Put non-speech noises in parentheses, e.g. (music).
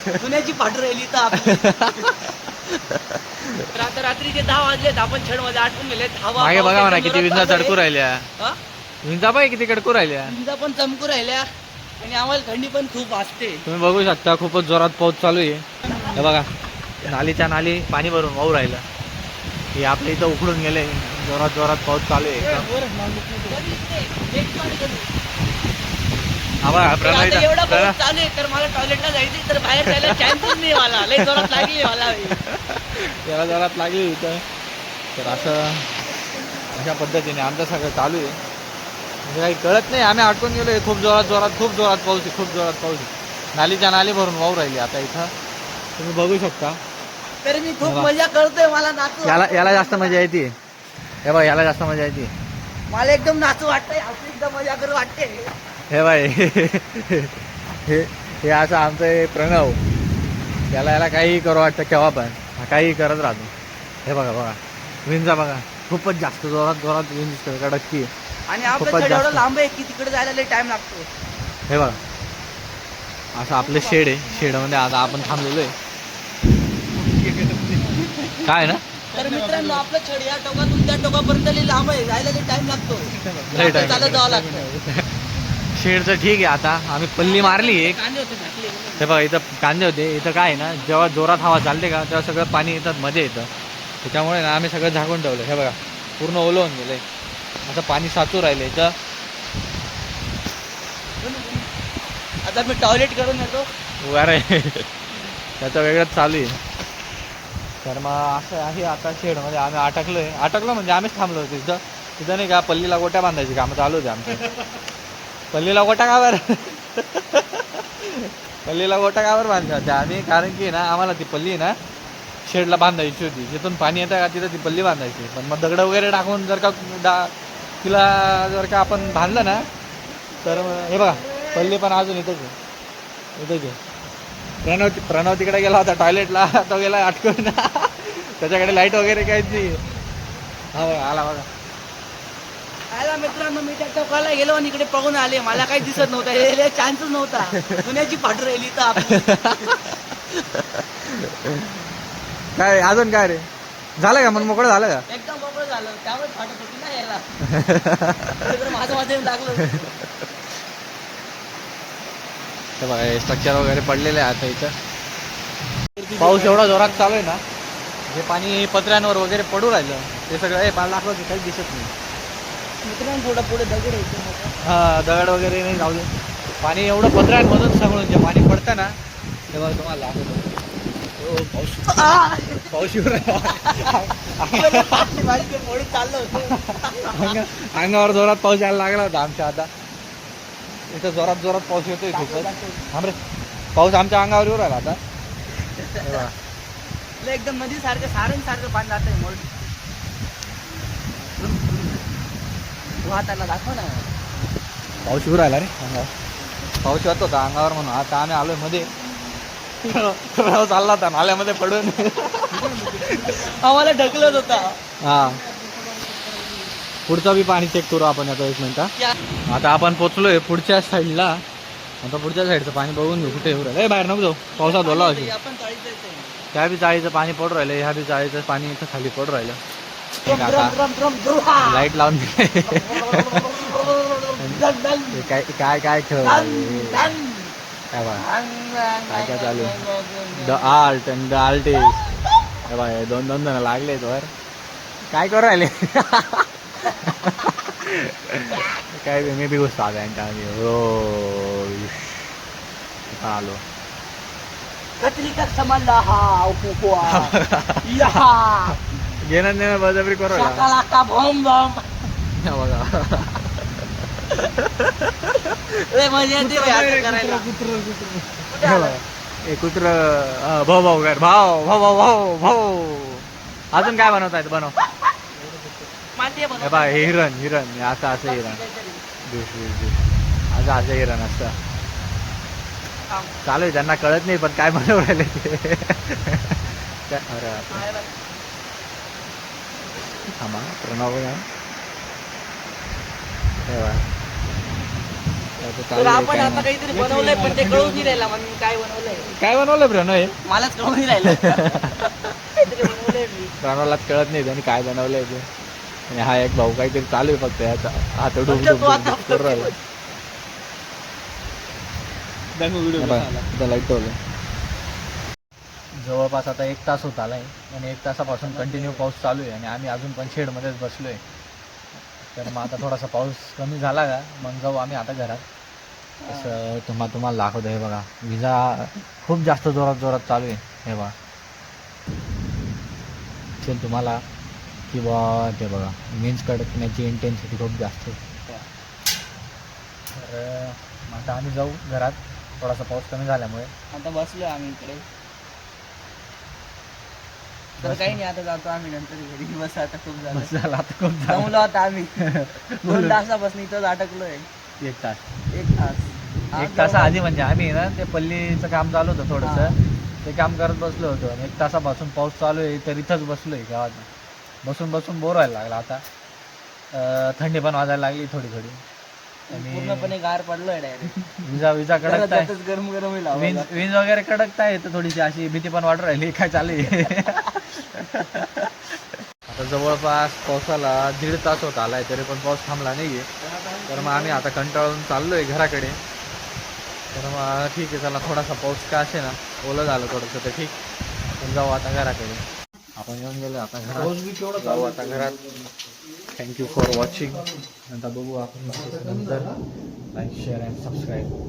पुण्याची पाठू राहिली तर आपली (laughs) तर आता रात्रीचे दहा वाजलेत आपण छडमध्ये आटकून गेलेत. हवा मागे बघा म्हणा किती विंजा. चडकू राहिल्या. हा? विंजा पाय किती कडकू राहिल्या. विंजा पण चमकू राहिल्या. आणि आम्हाला थंडी पण खूप वाजते. तुम्ही बघू शकता खूपच जोरात पाऊस चालू आहे. हे बघा नालीच्या नाली पाणी भरून वाहू राहिलं. हे आपल्या इथं उकडून गेले. जोरात जोरात पाऊस चालू आहे. एकदम. बघा, तर प्रणव आता इथं- एवढा प्रणव- पाऊस चालू आहे तर मला टॉयलेटला जायचं तर बाहेर जायला चान्सच नाही मला. लय जोरात लागली मला. त्याला जोरात लागली इथं. तर असं अशा पद्धतीने आमचं सगळं चालू आहे. म्हणजे काही कळत नाही आम्ही अडकून गेलो खूप जोरात जोरात खूप जोरात पाऊस आहे खूप जोरात पाऊस आहे. नालीच्या नाली भरून वाहू राहिली आता इथं. तुम्ही बघू शकता. तर मी खूप. मजा करतोय मला नाचू याला. याला जास्त मजा येते. हे बघ याला जास्त मजा येते. मला एकदम नाचू वाटतंय आपली एकदम मजा करू वाटते. हे बाय हे हे असं आमचं हे प्रणव. याला याला काही करू वाटतं केव्हा पण. हा काही करत राहतो. हे बघा बघा. विंजा बघा. खूपच जास्त जोरात जोरात विंज कडकती आणि आपलं खूपच एवढं जास्त. लांब आहे की तिकडे जायला लय टाइम लागतो. हे बघा. असं आपलं शेड आहे. शेडमध्ये आता आपण थांबलेलो आहे. काय ना? तर मित्रांनो आपलं छड या टोकातून त्या टोकापर्यंत लय लांब आहे. जायला लय टाइम लागतो. लय आपलं time चालत जावं लागतं. शेडचं ठीक आहे आता. आम्ही पल्ली मारली एक. कांदे होते झाकले. हे बघा इथं कांदे होते. इथं काय आहे ना जेव्हा जोरात हवा चालते का तेव्हा सगळं पाणी येतात मध्ये येतं. त्याच्यामुळे ना आम्ही सगळं झाकून ठेवलं. हे बघा पूर्ण ओलं होऊन गेलंय आता पाणी साचू राहिलं इथं. आता मी टॉयलेट करून येतो. आहे त्याचं वेगळंच चालू आहे. तर मग असं आहे आता शेडमध्ये. आम्ही अटकलोय. अटकलो म्हणजे आम्हीच थांबलो होतो तिथं तिथं नाही का पल्लीला गोट्या बांधायची कामं चालू होते आमची. पल्लीला गोटा कावर पल्लीला गोटा कावर बांधल्या होत्या आम्ही कारण की ना आम्हाला ती पल्ली ना शेडला बांधायची होती. जिथून पाणी येतं का तिथं ती पल्ली बांधायची. पण मग दगड वगैरे टाकून जर का डा तिला जर का आपण बांधलं ना तर मग हे बघा पल्ली पण अजून इथंच आहे. इथंच आहे. प्रणव प्रणव तिकडे गेला होता टॉयलेटला तो गेला अटकून. (laughs) त्याच्याकडे लाइट वगैरे काहीच नाही हा बघा आला बघा. मित्रांनो मी त्या टोकाला गेलो आणि इकडे पळून आले. मला काही दिसत नव्हतं. हे चान्सच नव्हता. पुण्याची पाठू राहिली तर आपली (laughs) काय अजून काय रे? झालं का? मन मोकळं झालं का? एकदम मोकळं झालं. त्यामुळे फाटत होती ना यायला. (laughs) तिकडे माझं माझं लागलं. हे बघा स्ट्रक्चर वगैरे पडलेले आहे आता इथं. पाऊस एवढा जोरात चालू आहे ना हे पाणी पत्र्यांवर वगैरे पडू राहिलं. ते सगळं हे पाणी दाखवत काही दिसत नाही. मित्रांनो पुढे पुढे दगड येतो हा दगड वगैरे नाही जाऊ दे. पाणी एवढं पत्र्यांमधून सगळं जे पाणी पडतं ना तेव्हा तुम्हाला हो, पाऊस. पाऊस येऊ राहिला. चाललं होतं अंग- अंगावर जोरात पाऊस यायला लागला होता आमच्या आता. इथं जोरात जोरात पाऊस येतोय खूपच. थांब रे. पाऊस आमच्या अंगावर येऊ राहिला आता. एकदम नदी सारखं सारंग सारखं पाणी जातंय मोड वाहताना दाखव ना. पाऊस येऊ राहिला रे. अंगावर पाऊस येत होता अंगावर म्हणून? आता आम्ही आलोयमध्ये. चालला होता नाल्यामध्ये पडून. आम्हाला ढकलत होता. हा. पुढचं बी पाणी चेक करू आपण आता एक मिनिट. आता आपण पोचलोय पुढच्या साईडला आता पुढच्या साईडचं पाणी बघून घेऊ कुठे येऊ राहिलं. बाहेर नको जाऊ. पावसात ओला असेल. त्या बी चाळीचं पाणी पडू राहिलं ह्या बी चाळीचं पाणी इथं खाली पडू राहिलं. ड्रम. लाइट लावून काय काय काय खेळ. काय काय काय चालू the art and the artist हे दोन दोन जण लागले वर काय करू राहिले काय मी बी घुसतो आता यांच्या हो आलो कत्रिका समजला हा उपवा या घेणं देणं बळजबरी करू राहिला. शाकालाका भोम भोम हे बघा लय मजा येते बाई असं करायला कुठे हे आलं? हे कुत्र अं, भाऊ भाऊ कर भाऊ भाऊ भाऊ भाऊ भाऊ अजून काय बनवता येतं बनव आहे हे बनवता बघा हे हिरण हिरण हे असं असं हिरण दिस दिस दिस असं असं हिरण असतं. चालू आहे त्यांना कळत नाही पण काय बनवू राहिले ते अरे बापरे. थांबा प्रणव. हे. आता तर आपण काय आता नाही. काहीतरी बनवलंय पण ते कळून नाही राहिला म्हणून काय बनवलंय? काय बनवलं प्रणय मलाच कळून नाही राहिलं. काहीतरी बनवलंय मी. प्रणवलाच कळत नाही त्यांनी काय बनवलंय ते. आणि हा एक भाऊ काहीतरी चालू आहे फक्त याचा. हात डुब डुब करून राहिला. लाइट ठेवलं जवळपास आता एक तास होत आला आहे आणि एक तासापासून कंटिन्यू पाऊस चालू आहे आणि आम्ही अजून पण शेडमध्येच बसलो आहे तर मग आता थोडासा पाऊस कमी झाला का मग जाऊ आम्ही आता घरात. तसं तुम्हाला तुम्हाला दाखवतो हे बघा विजा खूप जास्त जोरात जोरात चालू आहे हे बघा. दिसेल तुम्हाला किंवा ते बघा मीन्स कडकण्याची इंटेन्सिटी खूप जास्त आहे. तर मग आता आम्ही जाऊ घरात. थोडासा पाऊस कमी झाल्यामुळे. आता बसलो आम्ही इकडे. तर काही नाही आता जातो आम्ही नंतर घरी. बस आता खूप झालं. आता खूप झालं. जमलो आता आम्ही. (laughs) दोन तासापासून इथंच अटकलोय. एक तास. एक तास. एक तास आधी म्हणजे आम्ही ना ते पल्लीचं काम चालू होतं थोडंसं. ते काम करत बसलो होतो आणि एक तासापासून पाऊस चालू आहे तर इथंच बसलोय गावात. बसून बसून बोर व्हायला लागला आता. थंडी पण वाजायला लागली थोडी थोडी. आणि पूर्णपणे गार पडलोय डायरेक्ट (laughs) विजा विजा कडकत आहे गरम गरम वीज वगैरे कडकत आहे तर थोडीशी अशी भीती पण वाटू राहिली. काय चालू आहे? (laughs) आता जवळपास पावसाला दीड तास होत आलाय तरी पण पाऊस थांबला नाहीये. तर मग आम्ही आता कंटाळून चाललोय घराकडे. तर मग ठीक आहे चला थोडासा पाऊस का असे ना ओलं झालं थोडंसं तर ठीक. पण जाऊ आता घराकडे. आपण येऊन गेलो आता घरात. जाऊ आता घरात. थँक्यू फॉर वॉचिंग नंतर बघू आपण नंतर. Like share and subscribe